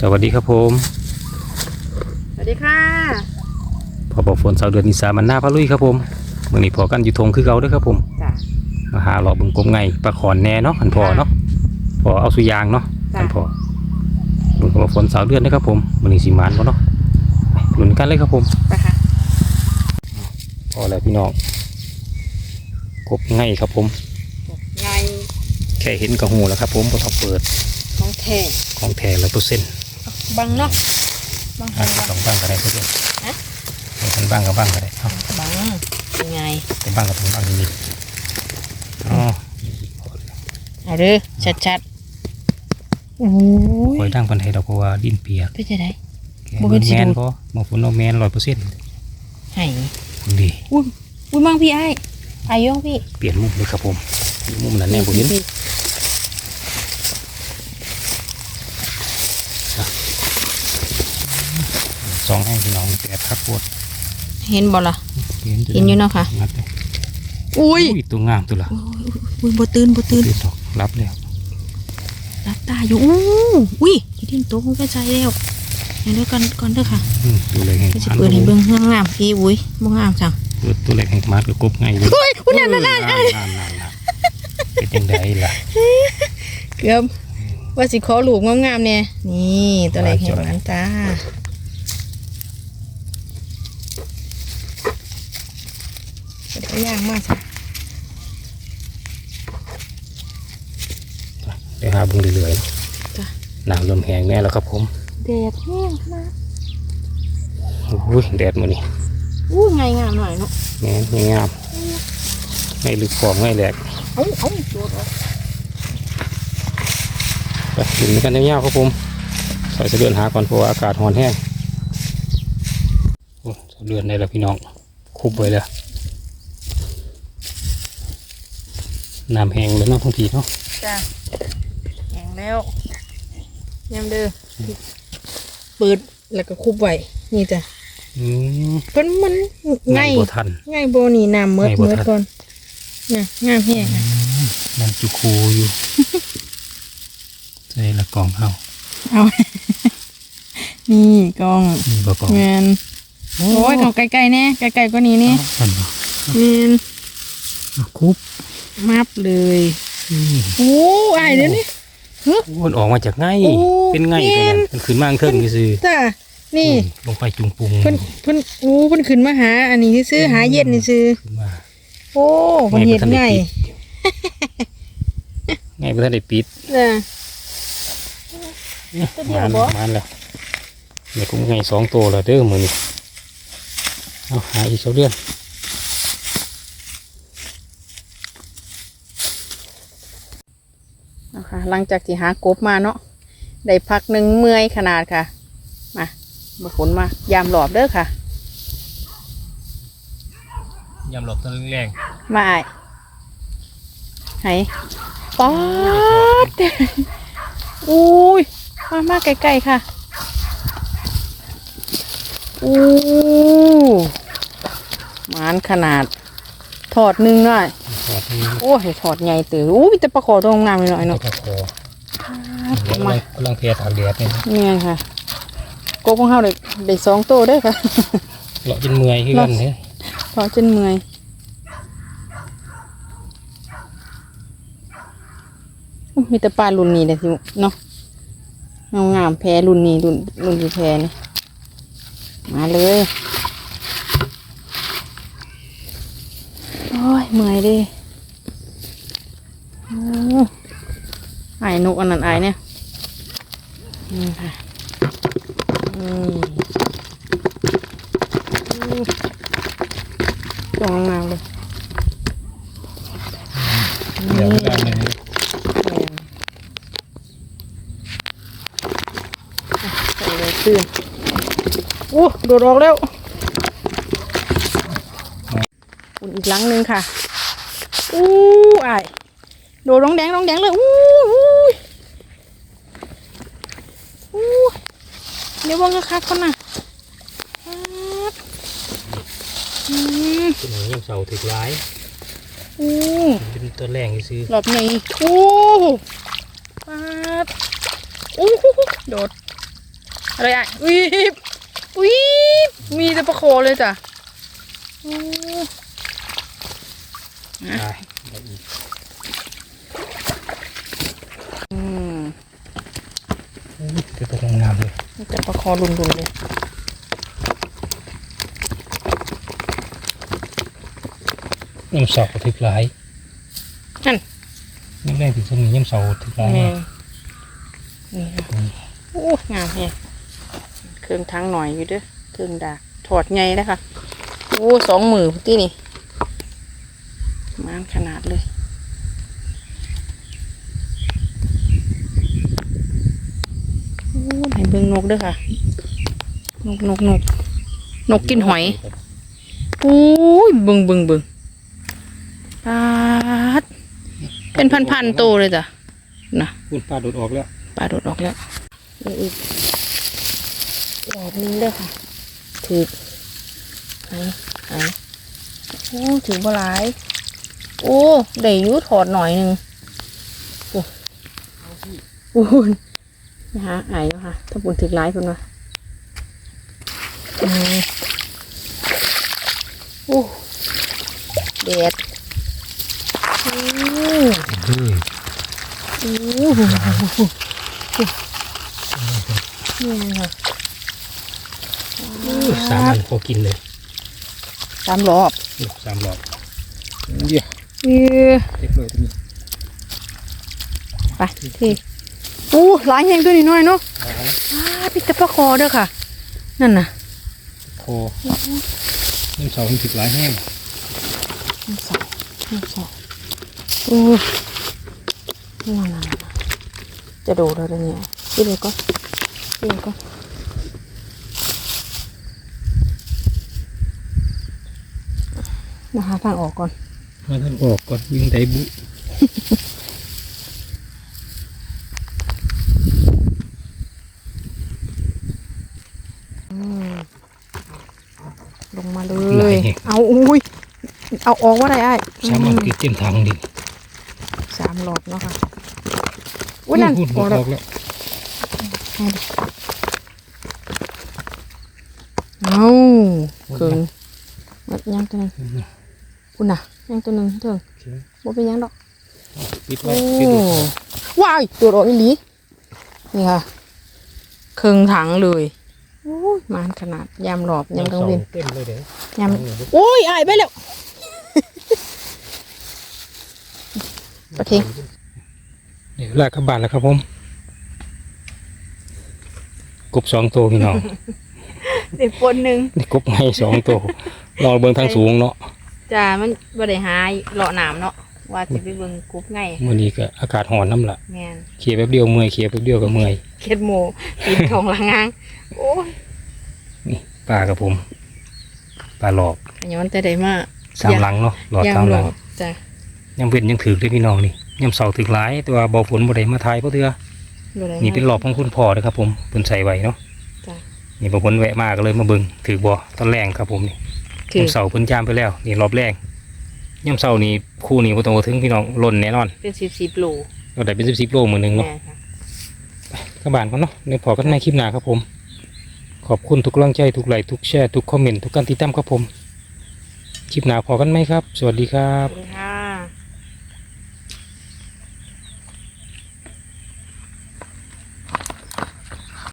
สวัสดีครับผม สวัสดีค่ะพอบอกฝนสาวเดือนนิสามันหน้าพะลุยครับผมมื่อนี้พอกันอยู่ทงคือเก่าเด้วยครับผมจ้ะ มาหาหลอกบึงกลมไงปลาขอนแน่เนาะหันพอเนาะพอเอาสุยางเนาะจ้ะ หันพอลุงก็บอกฝนสาวเดือนนะครับผมมื่อนี้สิมานบ่เนาะไปลุ้นกันเลยครับผม ไปค่ะพอแล้วพี่น้องกบไงครับผมไงแค่เห็นกระหูแล้วครับผมพอต้องเปิด น้องแท่ของแท้ร้อยเปอร์เซ็นต์ บังเนาะบังอะบังสองบ้างก็ได้เพื่อนฮะเอาเป็นบ้างกับบ้างก็ได้เอาบังเป็นไงเป็นบ้างกับเป็นบ้างนิดๆอ๋อเอาเด้อชัดชัดๆโอ้คอยยดังปันไทยดอกเพราะว่าดินเปียกเป็นจะได้แกบ่เป็นสิแมนดูพอมาฝนเอาแมนร้อยเปอร์เซ็นต์ไห้ดีอุ้ยอุ้ยมังพี่ไอ้ไอ้ายองพี่ เปลี่ยนมุมเลยครับผมมุมนั้นแน่ผมเห็น พี่ สองแห้งพี่น้องแปด ครับปวดเห็นบ่ล่ะ เห็นเห็นอยู่เนาะค่ะงัดเลยอุ้ยอุ้ยตัวงามตัวละอุ้ยบ่ตื่นบ่ตื่นตื่นดอกรับแล้วรับตาอยู่อู้อุ้ยที่ดินโต๊ะมันก็ใจแล้วเดี๋ยวเดี๋ยวก่อนก่อนเด้อค่ะอืมตัวเล็กแห่งก็จะเปิดให้เบิ่งงามๆพี่อุ้ยบ่งามจังเปิดตัวเล็กแห่งมาดกับกบไงเลยอุ้ยอุ้ยนั่นนั่นนั่นนั่นนั่นนั่นนั่นเป็นยังไงล่ะเกือบว่าสิขอลูกงามๆเนี่ยนี่ตัวเล็กเห็นมันจ้าเดี๋ ยวย่างมากจ้ะเดี๋ยวหาเบึงเรื่อยจ้ะๆน้ำเริ่มแห้งแน่แล้วครับผมแดดแห้งนะอุ้ยแดดมือนี่อู้ไงงามหน่อยเนาะแม่นงามไม่ลึกฟองไม่แหลกเอ้าเอ้าโดดออกไปกินกันยาวๆครับผมใส่เสะเดือนหาก่อนเพราะว่าอากาศร้อนแห้งโอ้เสะเดือนได้แล้วพี่น้องคุบไว้แล้ว น้ำแห้งเลยเนาะทั้งทีเนาะจ้ะแห้งแล้วยำเด้อเปิดแล้วก็คุบไว้นี่จ้ะอืมเพิ่นมันไงบ่ทันไงโบนี่น้ำเมิดไงบ่เมิดทันก่อนน่ะงามแห้งอะนั่นจุคูอยู่ใส่ละกล่องเอาเอานี่กล้องนี่บ่กล่องแมนโอ้ยเขาไกลๆแน่ไกลๆกว่านี้นี่ทันบ่แมนคุบ มับเลยนี่โอ้ไอ้ายเดี๋ยวนี้มันออกมาจากไงโอ้เป็นไงตัวนั้นมันขึ้นมาข้างเทิงซื่อจ้านี่ลงไปจุงปุงเพิ่นเพิ่นโอ้เพิ่นขึ้นมาหา อันนี้ซื้อหาเย็ดนี่ซื้อขึ้นมาโอ้เพิ่นเฮ็ดง่ายไงบ่ทันได้ปิดจ้ะเนี่ยตัวเดียวมันบ่มันแล้วเดี๋ยวกูไงสองตัวแล้วเด้อมื้อนี้เอาหาอีกเสาเดือน นะคะ หลังจากที่หากบมาเนาะได้พักหนึ่งเมื่อยขนาดค่ะ มามาขนมายามหลอบเด้อค่ะยำหลบต้นแรงมาอ้ายไหนป๊อดอุ้ย มามาใกล้ๆค่ะ อู้หมานขนาด ถอดหนึ่งหน่อย ๆแบบนี้โอ้ยถอดใหญ่ตื่อู้มีแต่ปลาขอตัวงามๆหน่อยเนาะตะคอเอากำมาลังกำลังเพลียตากแดดเนี่ยเนี่ยค่ะโกบของเฮาได้ได้สองตัวเด้อค่ะเลาะจนเมื่อยขึ้นกันเนี่ยถอดจนเมื่อยอู้มีแต่ปลารุ่นนี้เลยที่เนาะงามๆแพรรุ่นนี้รุ่นรุ่นที่แพรนี่มาเลยโอ้ยเมื่อยเดิโอ้ ไอ้นกอันนั้นไอ้เนี่ยนี่ค่ะอืมตัวงามๆเลยเดี๋ยวเวลาหนึ่งใส่เลยตื่นโอ้โดดออกแล้วอุ่นอีกหลังนึงค่ะอู้ไอ้โดดร้องแดงร้องแดงเลยอู้เดี๋ยววางกระคักก่อนนะครับอืมตัวนี้ยังเสาถึกร้ายอู้เป็นตัวแรงซื้อหลบใหญ่อู้ปัดอู้โดดอะไรอะวิบวิบมีแต่ปลาโคเลยจ้ะโอ้ได้ได้อีกอืมอุ้ยตัวตัวงามๆเลย มีแต่ปลาโครุนๆเลยย่ำเสาถึกหลายนั่นยังแรกถึงสมีย่ำเสาถึกหลายแม่นี่ค่ะโอ้งามแฮะเครื่องทั้งหน่อยอยู่เด้อเครื่องดากถอดไงนะคะโอ้สองมือที่นี่มานขนาดเลย โอ้ไหนเบิ่งนกเด้อค่ะ นกนกนกนกกินหอยโอ้ยเบิ่งเบิ่งเบิ่งปาดเป็นพันๆโตวเลยจ้ะนะคุณป้าโดดออกแล้วปลาโดดออกแล้วนี่อีกรอบนึงเด้อค่ะถือไหนไหนโอ้ถือบ่หลาย โอ้ได้อยูถอดหน่อยหนึ่งโอ้โอ้ย นะคะไอ้แล้วค่ะถ้าปุ่นถือหลายคนวะอืมโอ้แดดโอ้เฮ้ยโอ้นี่ค่ะสามอันพอกินเลยสามรอบลูกสามหลอดเดี๋ยวเออเรียบร้อยตรงนี้ไปที่โอ้หลายแหงตัวนี้น้อยเนาะอ้าพิตาปลาคอเด้อค่ะ นั่นน่ะโคย่ำเสาถึกหลายแห้งน้ำสองน้ำสองโอ้นั่นน่ะนั่นน่ะจะโดดแล้วเดี๋ยวเนี่ยกินเลยก็กินเลยก็นะคะทางออกก่อน มาท่านออกก่อนวิ่งไดบุ ลงมาเลยเอาอุ้ย เอาออกว่าไรไอ้สามอันคือเต็มถังดิสามหลอดเนาะค่ะอุ้ยนั่นพูดอออกแล้วอกแล้วเอาเกินมัดยังตัวหนึงคุณน่ะยังตัวหนึงเถิงบ่เป็นหยังดอกปิดไว้โอ้ปิดไว้ว้ายตัวดอกอีหลีนี่ค่ะเครื่องถังเลยโอ้ยมานขนาดยามหลอบยามกลางเวนเต็มเลยเด้ยามโอ้ยอายไปแล้วปะทิ้งเดี๋ยวลากกลับบ้านแล้วครับผมกบสองตัวพี่น้องเด็กปนหนึ่งนี่กบไม้สองตัวลองเบิ่งทางสูงเนาะจ้ามันบ่ได้หาเลาะหนามเนาะ ว่าสิไปเบิ่งกรุ๊ปไงมื้อนี้ก็อากาศร้อนน้ำละแม่นเขี่ยแป๊บเดียวเมื่อยเขี่ยแป๊บเดียวก็เมื่อยเข็ดหมูกินของละงางโอ้ยนี่ปลากับผมปลาหลอกอันย้อนแต่ได้มาสามหลังเนาะหลอดยาสามมหหลลัองกจ้ะยังเว้นยังถือเลยพี่น้องนี่ยามเสาถือหลายแต่ว่าบ่ฝนบ่ได้มาทายเพราะเถื่อบ่ได้นี่เป็นหลอบของคุณพ่อเด้อครับผมเพิ่นใส่ไว้เนาะจ้ะนี่บ่ฝนแวะมาก็เลยมาเบิ่งถือบ่ตอนแรงครับผมนี่คือยามเสาเพิ่นยามไปแล้ว นี่รอบแรก ยามเสานี่คู่นี้บ่ต้องเอาถึงพี่น้องล้นแน่นอนเป็นสิบสิบโลเราได้เป็น10ๆโลมื้อหนึงเนาะแม่ค่ะกลับบ้านก่อนเนาะเดี๋ยวพอกันในคลิปหน้าครับผม ขอบคุณทุกกำลังใจทุกไลค์ทุกแชร์ทุกคอมเมนต์ทุกการติดตามครับผม คลิปหน้าพอกันไหมครับ สวัสดีครับ ขอบคุณค่ะ